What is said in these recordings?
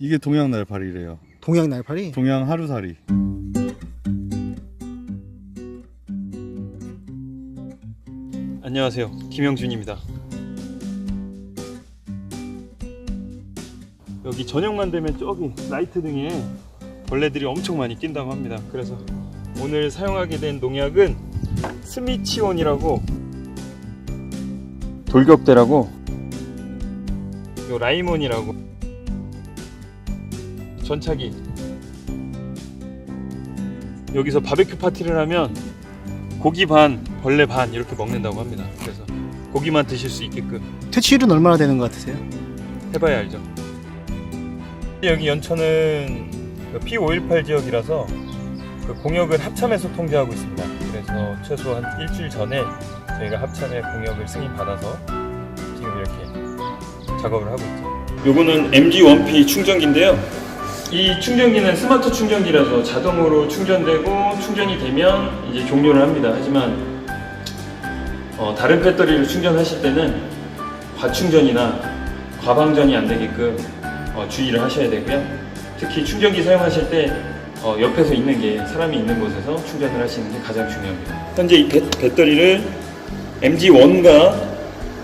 이게 동양 날파리래요. 동양 날파리? 동양 하루살이. 안녕하세요. 김영준입니다. 여기 저녁만 되면 저기 라이트 등에 벌레들이 엄청 많이 낀다고 합니다. 그래서 오늘 사용하게 된 농약은 스미치온이라고 돌격대라고 요 라이몬이라고 전차기 여기서 바베큐 파티를 하면 고기 반, 벌레 반 이렇게 먹는다고 합니다. 그래서 고기만 드실 수 있게끔 퇴치율은 얼마나 되는 것 같으세요? 해봐야 알죠. 여기 연천은 그 P518 지역이라서 그 공역을 합참에서 통제하고 있습니다. 그래서 최소 한 일주일 전에 저희가 합참의 공역을 승인 받아서 지금 이렇게 작업을 하고 있죠. 요거는 MG1P 충전기인데요. 이 충전기는 스마트 충전기라서 자동으로 충전되고 충전이 되면 이제 종료를 합니다. 하지만 어, 다른 배터리를 충전하실 때는 과충전이나 과방전이 안 되게끔 어, 주의를 하셔야 되고요. 특히 충전기 사용하실 때 어, 옆에서 있는 게 사람이 있는 곳에서 충전을 하시는 게 가장 중요합니다. 현재 이 배, 배터리를 MG1과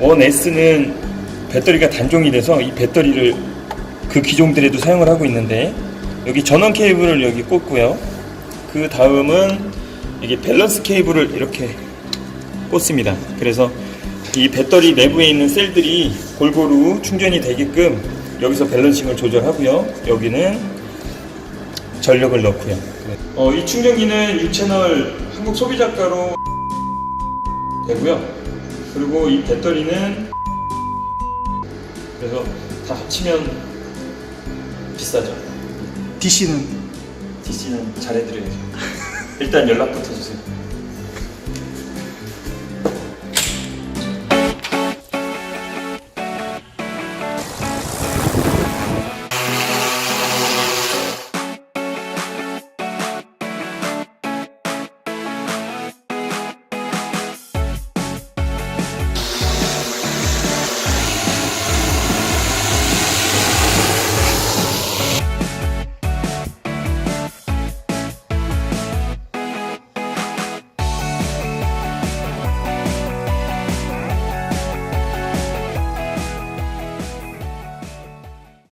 1S는 배터리가 단종이 돼서 이 배터리를 그 기종들에도 사용을 하고 있는데 여기 전원 케이블을 여기 꽂고요. 그 다음은 이게 밸런스 케이블을 이렇게 꽂습니다. 그래서 이 배터리 내부에 있는 셀들이 골고루 충전이 되게끔 여기서 밸런싱을 조절하고요. 여기는 전력을 넣고요. 어, 이 충전기는 6채널 한국 소비자가로 되고요. 그리고 이 배터리는 그래서 다 합치면 비싸죠. DC는 DC는 잘해드려야죠. 일단 연락부터 주세요.